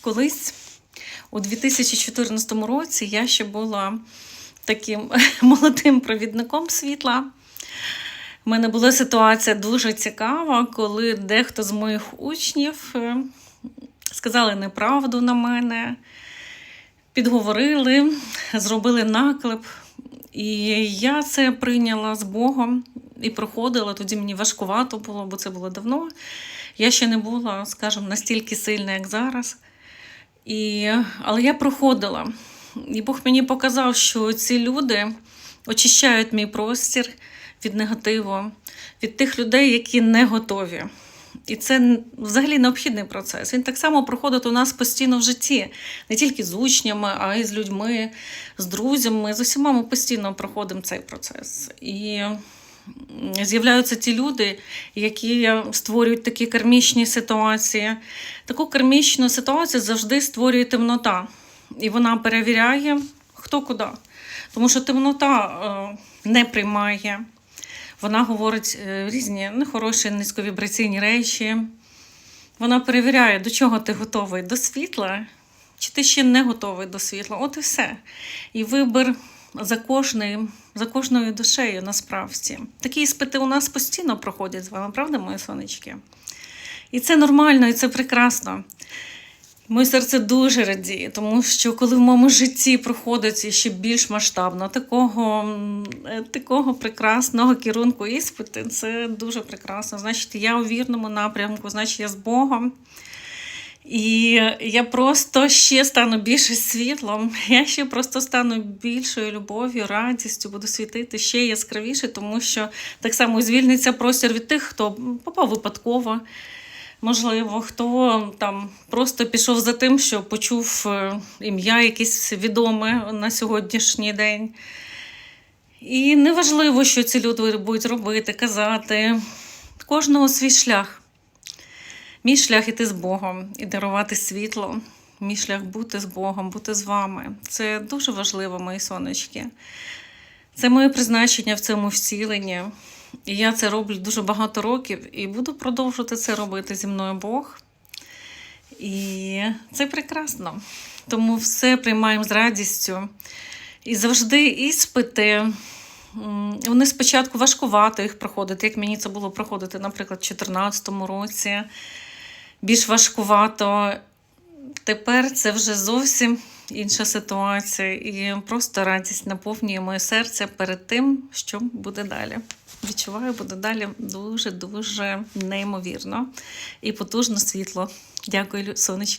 колись у 2014 році я ще була таким молодим провідником світла. У мене була ситуація дуже цікава, коли дехто з моїх учнів е, сказали неправду на мене, підговорили, зробили наклеп. І я це прийняла з Богом і проходила. Тоді мені важкувато було, бо це було давно. Я ще не була, скажімо, настільки сильна, як зараз. І, але я проходила. І Бог мені показав, що ці люди очищають мій простір від негативу, від тих людей, які не готові. І це взагалі необхідний процес. Він так само проходить у нас постійно в житті, не тільки з учнями, а й з людьми, з друзями. З усіма ми постійно проходимо цей процес. І з'являються ті люди, які створюють такі кармічні ситуації. Таку кармічну ситуацію завжди створює темнота. І вона перевіряє, хто куди. Тому що темнота е, не приймає. Вона говорить е, різні нехороші низьковібраційні речі. Вона перевіряє, до чого ти готовий до світла, чи ти ще не готовий до світла. От і все. І вибір за, кожною, за кожною душею насправді. Такі іспити у нас постійно проходять з вами, правда, мої сонечки? І це нормально, і це прекрасно. Моє серце дуже радіє, тому що коли в моєму житті проходить ще більш масштабно такого, такого прекрасного керунку іспити, це дуже прекрасно. Значить, я у вірному напрямку, значить, я з Богом. І я просто ще стану більше світлом, я ще просто стану більшою любов'ю, радістю, буду світити ще яскравіше, тому що так само звільниться простір від тих, хто попав випадково. Можливо, хто там просто пішов за тим, що почув е, ім'я якесь відоме на сьогоднішній день. І неважливо, що ці люди будуть робити, казати. Кожного свій шлях. Мій шлях іти з Богом і дарувати світло. Мій шлях бути з Богом, бути з вами. Це дуже важливо, мої сонечки. Це моє призначення в цьому вціленні. І я це роблю дуже багато років і буду продовжувати це робити зі мною Бог. І це прекрасно. Тому все приймаємо з радістю. І завжди іспити. Вони спочатку важкувато їх проходити, як мені це було проходити, наприклад, у 2014 році. Більш важкувато. Тепер це вже зовсім інша ситуація, і просто радість наповнює моє серце перед тим, що буде далі. Відчуваю, буде далі дуже-дуже неймовірно і потужно світло. Дякую, сонечки.